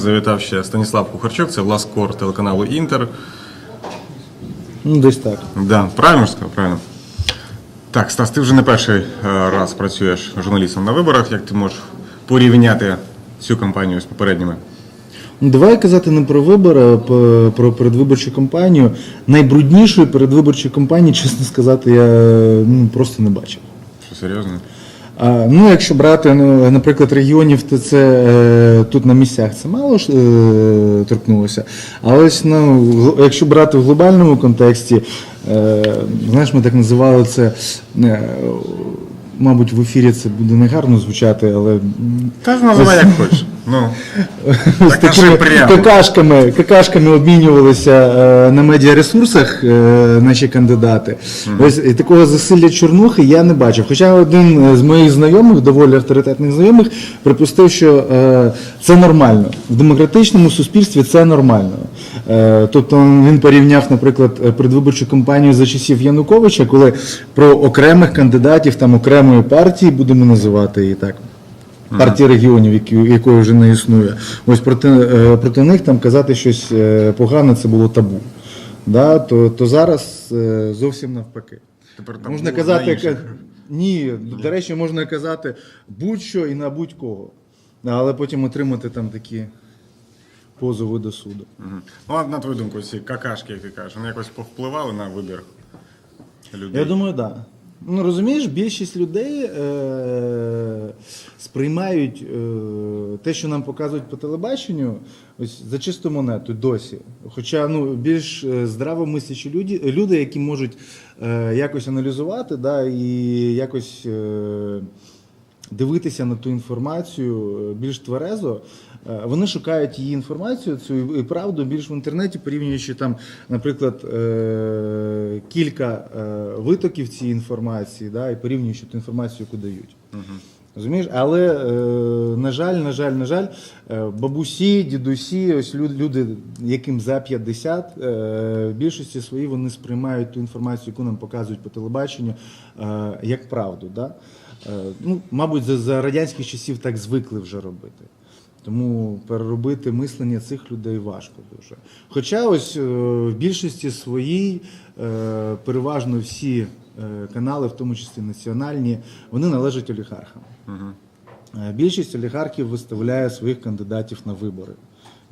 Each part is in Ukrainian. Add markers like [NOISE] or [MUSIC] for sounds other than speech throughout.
нас завітав ще Станіслав Кухарчук, це Ласкор телеканалу Інтер. Ну, десь так. Да, правильно ж сказав? Правильно. Так, Стас, ти вже не перший е, раз працюєш журналістом на виборах. Як ти можеш порівняти цю кампанію з попередніми? Ну, Давай казати не про вибори, а про передвиборчу кампанію. Найбруднішої передвиборчої кампанії, [LAUGHS] чесно сказати, я ну, просто не бачив. Що серйозно? Ну, якщо брати, ну, наприклад, регіонів, то це е, тут на місцях це мало ж е, торкнулося. Але ось ну, якщо брати в глобальному контексті, е, знаєш, ми так називали це. Мабуть, в ефірі це буде негарно звучати, але Та ж називай як хочеш. Ну, з такими какашками, какашками обмінювалися е, на медіаресурсах е, наші кандидати. Ось і такого засилля чорнухи я не бачив. Хоча один з моїх знайомих, доволі авторитетних знайомих, припустив, що е, це нормально. В демократичному суспільстві це нормально. Е, тобто він порівняв, наприклад, е, предвиборчу кампанію за часів Януковича, коли про окремих кандидатів там окремої партії, будемо називати її так. Партії регіонів, які, якої вже не існує. Ось проти, е, проти них там казати щось е, погане, це було табу. Да? То, то зараз е, зовсім навпаки. тепер там Можна казати, інших. ні, до речі, можна казати будь-що і на будь-кого. Але потім отримати там такі позови до суду. Мгм. Ну, а на твою думку, ці какашки, як ти кажеш, вони якось повпливали на вибір людей? Я думаю, так. Да. Ну розумієш, більшість людей е- сприймають е- те, що нам показують по телебаченню, ось за чисту монету досі. Хоча ну, більш е, здравомислячі люди, люди, які можуть е- якось аналізувати, да, і якось. Е- дивитися на ту інформацію е, більш тверезо. Е, Вони шукають її інформацію, цю і правду більш в інтернеті, порівнюючи там, наприклад, е, кілька витоків цієї інформації, да, і порівнюючи ту інформацію, яку дають. Розумієш? Але, на жаль, на жаль, на жаль, бабусі, дідусі, ось люди, яким за 50, е, в більшості своїй вони сприймають ту інформацію, яку нам показують по телебаченню, як правду. Да? Е, ну, мабуть, за, за радянських часів так звикли вже робити. Тому переробити мислення цих людей важко дуже. Хоча ось е, в більшості своїй е, переважно всі канали, в тому числі національні, вони належать олігархам. Е, Більшість олігархів виставляє своїх кандидатів на вибори.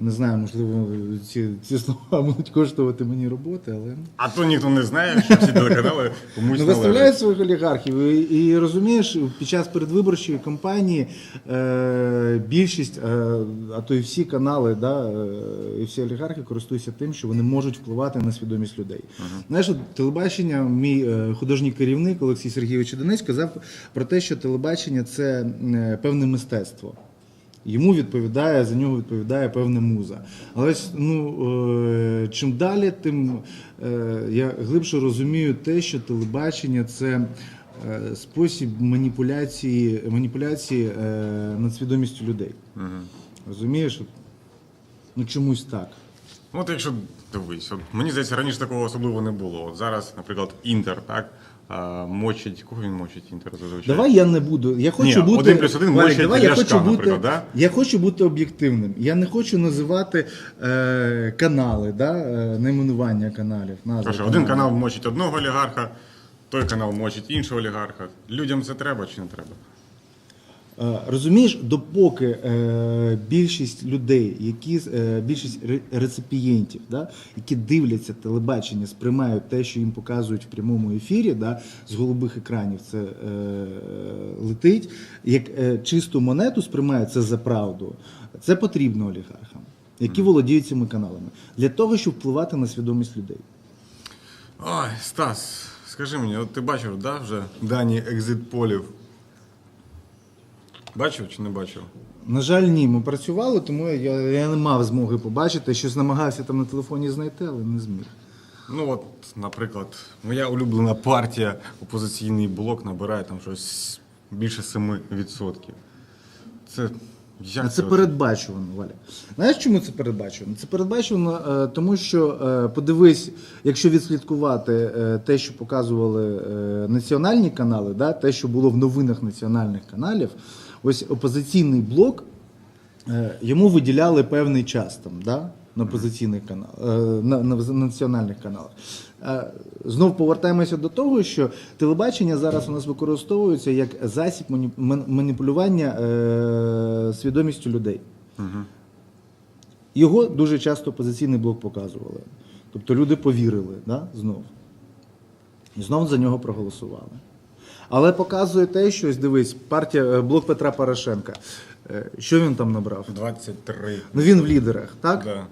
Не знаю, можливо, ці, ці слова [LAUGHS] будуть коштувати мені роботи, але А то ніхто не знає, що всі телеканали комусь ну, виставляють своїх олігархів. І, і розумієш, під час передвиборчої кампанії е, більшість, е, а то і всі канали, да, е, і всі олігархи користуються тим, що вони можуть впливати на свідомість людей. Знаєш, от телебачення, мій е, художній керівник Олексій Сергійович Донець казав про те, що телебачення це е, певне мистецтво. Йому відповідає, за нього відповідає певна муза. Але ну, е, чим далі, тим е, я глибше розумію те, що телебачення це е, спосіб маніпуляції, маніпуляції над свідомістю людей. Розумієш? Ну чомусь так. Ну, От якщо дивись, от мені здається, раніше такого особливо не було. От зараз, наприклад, Інтер, так? А, мочить. Кого він мочить Інтер зазвичай? Давай я не буду. Я хочу Ні, бути один плюс один Валік, мочить давай я Ляшка, хочу бути. наприклад, да? Я хочу бути об'єктивним. Я не хочу називати е, канали, да, е, найменування каналів. Назви Каже, каналів. один канал мочить одного олігарха, той канал мочить іншого олігарха. Людям це треба чи не треба? Е, Розумієш, допоки е, більшість людей, які е, більшість реципієнтів, да, які дивляться телебачення, сприймають те, що їм показують в прямому ефірі, да, з голубих екранів це е, летить, як е, чисту монету сприймають це за правду, це потрібно олігархам, які володіють цими каналами, для того, щоб впливати на свідомість людей. Ой, Стас, скажи мені, от ти бачив, да, вже дані екзит-полів? Бачив чи не бачив? На жаль, ні, ми працювали, тому я, я не мав змоги побачити, щось намагався там на телефоні знайти, але не зміг. Ну от, наприклад, моя улюблена партія, опозиційний блок, набирає там щось більше 7%. Це як А це от? передбачувано, Валя. Знаєш, чому це передбачувано? Це передбачувано, е, тому що е, подивись, якщо відслідкувати е, те, що показували національні канали, да, те, що було в новинах національних каналів, ось опозиційний блок е, йому виділяли певний час там, да? на опозиційних каналах, е, на, на національних каналах. Е, Знов повертаємося до того, що телебачення зараз у нас використовується як засіб маніпулювання свідомістю людей. Його дуже часто опозиційний блок показували. Тобто люди повірили да, знов. І знов за нього проголосували. Але показує те, що ось дивись, партія е, блок Петра Порошенка. Е, Що він там набрав? 23. Ну він в лідерах, так? Да.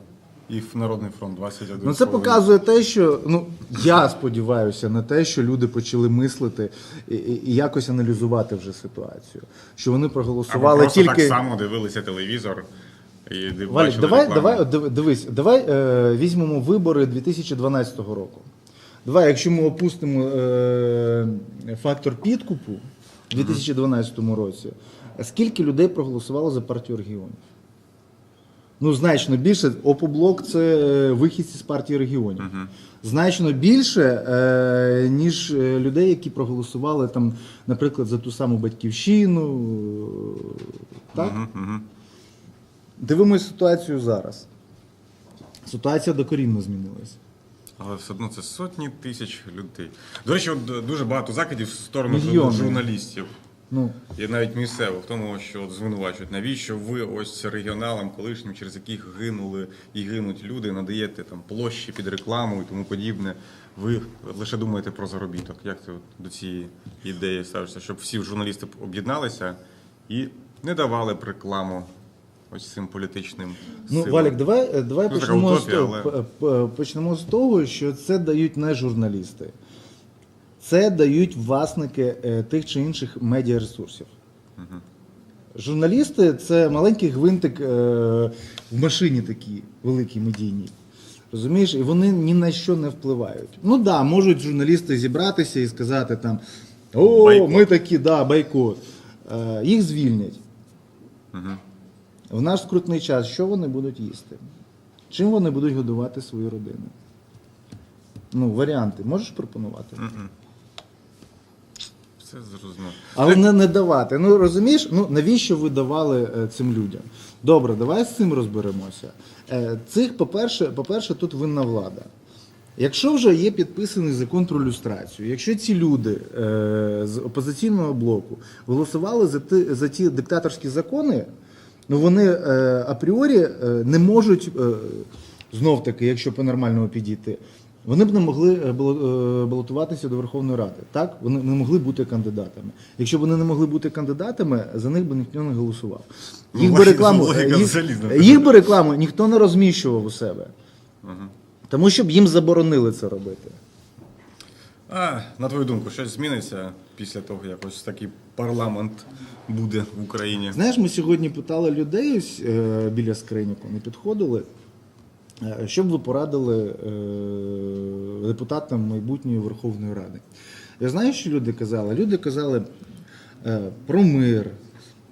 І в Народний фронт 21. Ну це показує те, що ну я сподіваюся на те, що люди почали мислити і, і, і якось аналізувати вже ситуацію. Що вони проголосували просто тільки. так само дивилися телевізор і Валік, давай, рекламу. давай, дивись, давай е, візьмемо вибори 2012 року. Давай, якщо ми опустимо е, фактор підкупу в 2012 році, скільки людей проголосувало за партію регіонів? Ну, значно більше. Опоблок це е, вихідці з партії регіонів. Значно більше, е, ніж е, людей, які проголосували там, наприклад, за ту саму батьківщину. е, Так? Дивимось ситуацію зараз. Ситуація докорінно змінилася. Але все одно це сотні тисяч людей. До речі, от дуже багато закидів в сторону Мільйони. журналістів. Ну, І навіть місцевих в тому, що от звинувачують, навіщо ви ось регіоналам колишнім, через яких гинули і гинуть люди, надаєте там площі під рекламу і тому подібне. Ви лише думаєте про заробіток. Як ти от до цієї ідеї ставишся, щоб всі журналісти об'єдналися і не давали б рекламу ось цим політичним ну силам? Валік, давай, е, давай Ну, почнемо, з того, п- п- почнемо з того, що це дають не журналісти. Це дають власники е, тих чи інших медіаресурсів. Журналісти це маленький гвинтик е, в машині такій великій медійній. Розумієш, і вони ні на що не впливають. Ну так, да, можуть журналісти зібратися і сказати там: О, Бойкот. ми такі, да, бойкот. Е, їх звільнять. В наш скрутний час, що вони будуть їсти? Чим вони будуть годувати свої родини? Ну, варіанти можеш пропонувати? Все зрозуміло. Але не, не давати. Ну розумієш, ну навіщо ви давали е, цим людям? Добре, давай з цим розберемося. Е, цих, по-перше, по-перше, тут винна влада. Якщо вже є підписаний закон про люстрацію, якщо ці люди е, з опозиційного блоку голосували за ті, за ті диктаторські закони, ну вони е, апріорі е, не можуть е, знов таки, якщо по-нормальному підійти, вони б не могли балотуватися до Верховної Ради. Так? Вони не могли бути кандидатами. Якщо б вони не могли бути кандидатами, за них би ніхто не голосував. Ну, Їх би рекламу, їх, їх би рекламу ніхто не розміщував у себе. Тому що б їм заборонили це робити. А, на твою думку, щось зміниться після того, як ось такий парламент буде в Україні? Знаєш, ми сьогодні питали людей ось, е, біля скриньок, вони підходили, е, що б ви порадили е, депутатам майбутньої Верховної Ради. Я знаю, що люди казали? Люди казали про мир.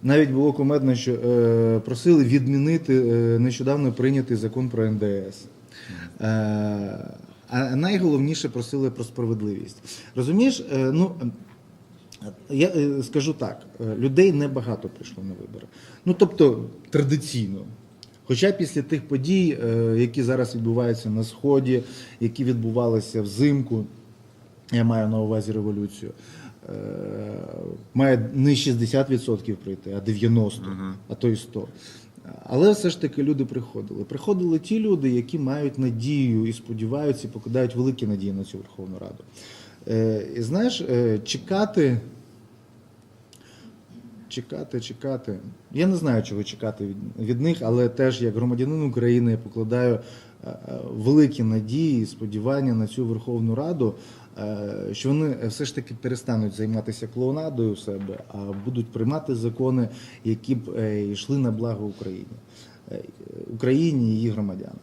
Навіть було кумедно, що просили відмінити нещодавно прийнятий закон про НДС. А найголовніше просили про справедливість. Розумієш, ну. Я е, скажу так: е, людей небагато прийшло на вибори. Ну тобто традиційно. Хоча після тих подій, е, які зараз відбуваються на Сході, які відбувалися взимку, я маю на увазі революцію, має не 60% прийти, а 90%, а то й 100%. Але все ж таки люди приходили. Приходили ті люди, які мають надію і сподіваються, і покладають великі надії на цю Верховну Раду. І знаєш, чекати, чекати, чекати. Я не знаю, чого чекати від, від них, але теж як громадянин України я покладаю е, е, великі надії і сподівання на цю Верховну Раду, е, що вони все ж таки перестануть займатися клоунадою у себе, а будуть приймати закони, які б йшли на благо Україні, Е, Україні і її громадянам.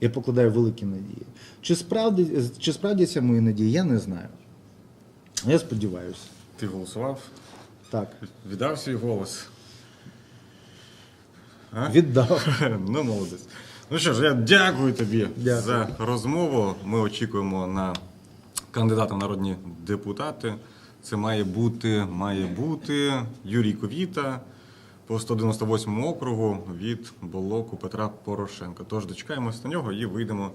Я покладаю великі надії. Чи, справді, чи справдяться мої надії, я не знаю. Я сподіваюся. Ти голосував? Так. Віддав свій голос? А? Віддав. [LAUGHS] Ну, молодець. Ну що ж, я дякую тобі Дякую. за розмову. Ми очікуємо на кандидата в народні депутати. Це має бути, має бути Юрій Ковіта. по 198 округу від блоку Петра Порошенка. Тож дочекаємось на нього і вийдемо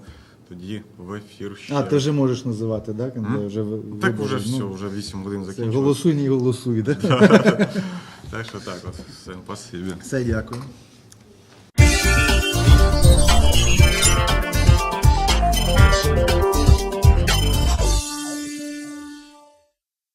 тоді в ефір. Ще. А, ти вже можеш називати, так? М? Вже так вже все, Ну, вже 8 годин закінчилося. голосуй, не голосуй, так? [LAUGHS] Так що так, от все, спасибі. Все, дякую.